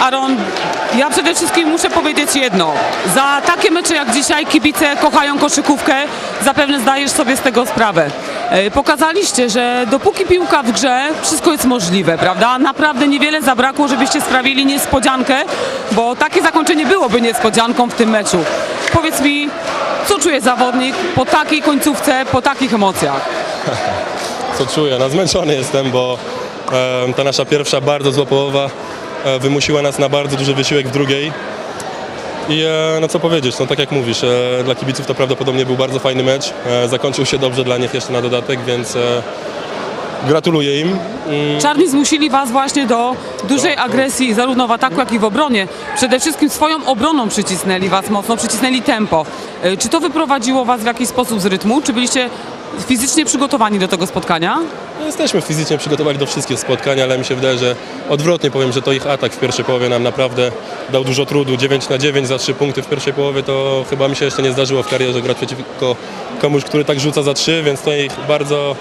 Aaron, ja przede wszystkim muszę powiedzieć jedno. Za takie mecze jak dzisiaj kibice kochają koszykówkę, zapewne zdajesz sobie z tego sprawę. E, Pokazaliście, że dopóki piłka w grze, wszystko jest możliwe, prawda? Naprawdę niewiele zabrakło, żebyście sprawili niespodziankę, bo takie zakończenie byłoby niespodzianką w tym meczu. Powiedz mi, co czuje zawodnik po takiej końcówce, po takich emocjach? co czuję. No, zmęczony jestem, bo e, ta nasza pierwsza bardzo zła połowa wymusiła nas na bardzo duży wysiłek w drugiej. I e, no co powiedzieć, no tak jak mówisz, e, dla kibiców to prawdopodobnie był bardzo fajny mecz. E, zakończył się dobrze dla nich jeszcze na dodatek, więc e, gratuluję im. Czarni zmusili Was właśnie do dużej agresji, zarówno w ataku, jak i w obronie. Przede wszystkim swoją obroną przycisnęli Was mocno, przycisnęli tempo. E, Czy to wyprowadziło Was w jakiś sposób z rytmu? Czy byliście fizycznie przygotowani do tego spotkania? No, jesteśmy fizycznie przygotowani do wszystkich spotkań, ale mi się wydaje, że odwrotnie powiem, że to ich atak w pierwszej połowie nam naprawdę dał dużo trudu. 9 na 9 za 3 punkty w pierwszej połowie to chyba mi się jeszcze nie zdarzyło w karierze grać przeciwko komuś, który tak rzuca za 3, więc to ich bardzo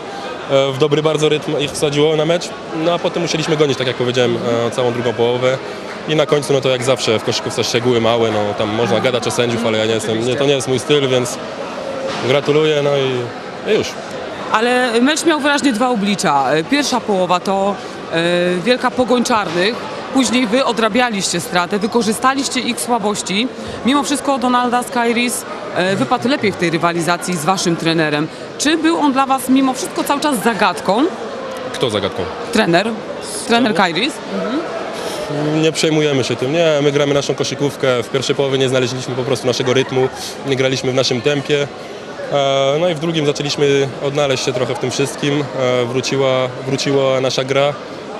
e, w dobry bardzo rytm ich wsadziło na mecz. No a potem musieliśmy gonić, tak jak powiedziałem, e, całą drugą połowę. I na końcu, no to jak zawsze w koszykówce szczegóły małe, no tam można gadać o sędziów, ale ja nie jestem, nie, to nie jest mój styl, więc gratuluję, no i, i już. Ale mecz miał wyraźnie dwa oblicza. E, Pierwsza połowa to e, wielka pogoń czarnych. Później wy odrabialiście stratę, wykorzystaliście ich słabości. Mimo wszystko Donalda Skyris e, wypadł lepiej w tej rywalizacji z waszym trenerem. Czy był on dla was mimo wszystko cały czas zagadką? Kto zagadką? Trener, trener Kairis. Nie przejmujemy się tym. Nie, my gramy naszą koszykówkę. W pierwszej połowie nie znaleźliśmy po prostu naszego rytmu, nie graliśmy w naszym tempie. E, No i w drugim zaczęliśmy odnaleźć się trochę w tym wszystkim. E, Wróciła, wróciła nasza gra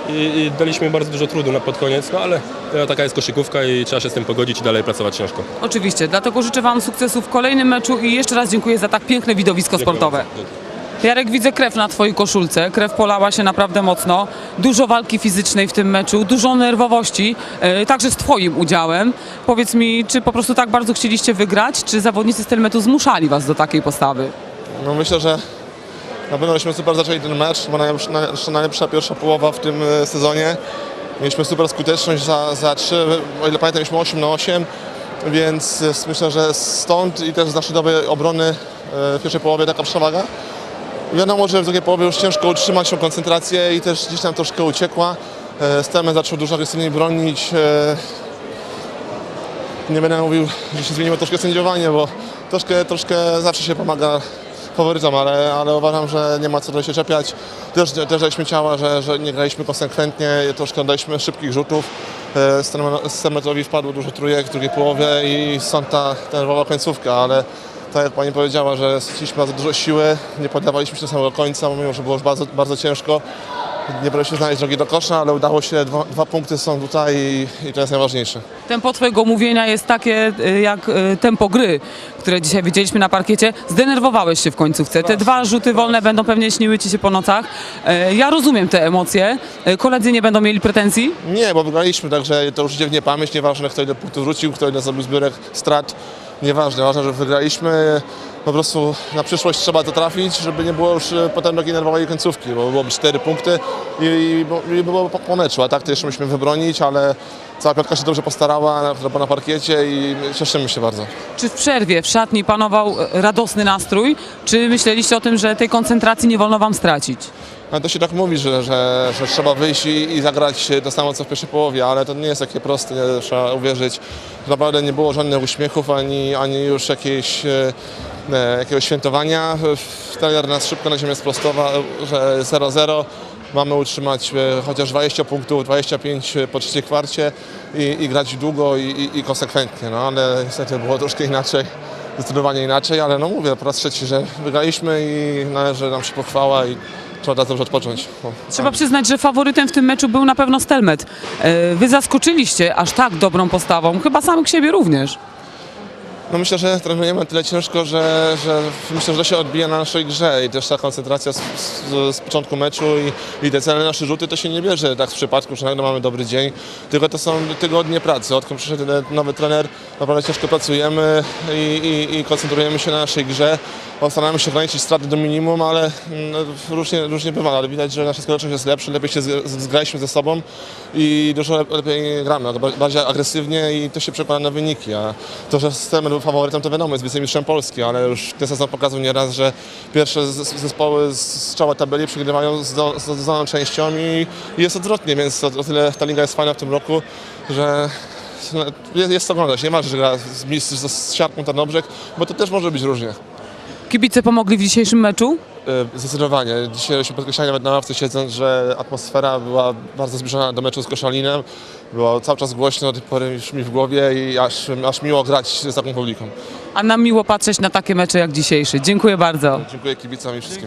i, i daliśmy bardzo dużo trudu na pod koniec, no ale e, taka jest koszykówka i trzeba się z tym pogodzić i dalej pracować ciężko. Oczywiście, dlatego życzę wam sukcesu w kolejnym meczu i jeszcze raz dziękuję za tak piękne widowisko sportowe. Jarek, widzę krew na twojej koszulce. Krew polała się naprawdę mocno. Dużo walki fizycznej w tym meczu, dużo nerwowości, e, także z twoim udziałem. Powiedz mi, czy po prostu tak bardzo chcieliście wygrać, czy zawodnicy z Telmetu zmuszali was do takiej postawy? No myślę, że na pewno żeśmy super zaczęli ten mecz, bo najlepsza, najlepsza, pierwsza połowa w tym e, sezonie. Mieliśmy super skuteczność za, za 3, o ile pamiętam mieliśmy 8 na 8, więc e, myślę, że stąd i też z naszej dobrej obrony w pierwszej połowie taka przewaga. Wiadomo, że w drugiej połowie już ciężko utrzymać tą koncentrację i też gdzieś tam troszkę uciekła. E, Stelmen zaczął dużo agresywniej bronić. e, Nie będę mówił, że się zmieniło troszkę sędziowanie, bo troszkę, troszkę zawsze się pomaga faworytom, ale, ale uważam, że nie ma co do się czepiać. Też, też daliśmy ciała, że, że nie graliśmy konsekwentnie, troszkę daliśmy szybkich rzutów. E, Stelmetowi wpadło dużo trójek w drugiej połowie i stąd ta nerwowa końcówka, ale tak jak Pani powiedziała, że straciliśmy bardzo dużo siły, nie poddawaliśmy się do samego końca, mimo że było już bardzo, bardzo ciężko. Nie się znaleźć drogi do kosza, ale udało się, dwa, dwa punkty są tutaj i, i to jest najważniejsze. Tempo twojego mówienia jest takie e, jak e, tempo gry, które dzisiaj widzieliśmy na parkiecie. Zdenerwowałeś się w końcówce. Te dwa rzuty wolne będą pewnie śniły ci się po nocach. E, Ja rozumiem te emocje. Koledzy nie będą mieli pretensji? Nie, bo wygraliśmy, także to już idzie w niepamięć, nieważne kto ile punktów wrócił, kto ile zrobił zbiórek strat, nieważne, ważne, że wygraliśmy. Po prostu na przyszłość trzeba to trafić, żeby nie było już e, potem takiej nerwowej końcówki, bo byłoby cztery punkty i, i, i było po, po meczu, a tak to jeszcze musimy wybronić, ale cała piątka się dobrze postarała na, na parkiecie i cieszymy się bardzo. Czy w przerwie w szatni panował e, radosny nastrój? Czy myśleliście o tym, że tej koncentracji nie wolno wam stracić? Ale to się tak mówi, że, że, że trzeba wyjść i, i zagrać to samo co w pierwszej połowie, ale to nie jest takie proste, nie? trzeba uwierzyć. Naprawdę nie było żadnych uśmiechów ani, ani już jakiejś, e, e, jakiegoś świętowania. Trener nas szybko na ziemię sprostował, że 0-0. Mamy utrzymać e, chociaż 20 punktów, 25 po trzeciej kwarcie i, i grać długo i, i, i konsekwentnie. No, ale niestety było troszkę inaczej, zdecydowanie inaczej, ale no mówię po raz trzeci, że wygraliśmy i należy nam się pochwała i trzeba teraz dobrze odpocząć. No, Trzeba przyznać, że faworytem w tym meczu był na pewno Stelmet. E, Wy zaskoczyliście aż tak dobrą postawą, chyba samych siebie również. No myślę, że trenujemy tyle ciężko, że, że myślę, że to się odbija na naszej grze i też ta koncentracja z, z, z początku meczu i, i te cele nasze rzuty to się nie bierze tak w przypadku, że nagle mamy dobry dzień, tylko to są tygodnie pracy. Odkąd przyszedł ten nowy trener, naprawdę ciężko pracujemy i, i, i koncentrujemy się na naszej grze staramy się ograniczyć straty do minimum, ale mm, różnie, różnie bywa, ale widać, że nasza skuteczność jest lepsza, lepiej się zgraliśmy ze sobą i dużo lep- lepiej gramy, ba- bardziej agresywnie i to się przekłada na wyniki, a to, że system faworytem to wiadomo, jest wicemistrzem Polski, ale już ten sezon pokazał nieraz, że pierwsze zespoły z czoła tabeli przegrywają z, do, częścią i, jest odwrotnie, więc o, o tyle ta liga jest fajna w tym roku, że no, jest, jest to oglądać, nie ma, że gra z, z, z siatką Tarnobrzeg, bo to też może być różnie. Kibice pomogli w dzisiejszym meczu? E, Zdecydowanie. Dzisiaj się podkreślali nawet na ławce siedząc, że atmosfera była bardzo zbliżona do meczu z Koszalinem. Było cały czas głośno, do tej pory już mi w głowie i aż, aż miło grać z taką publiką. A nam miło patrzeć na takie mecze jak dzisiejszy. Dziękuję bardzo. Dziękuję kibicom i wszystkim.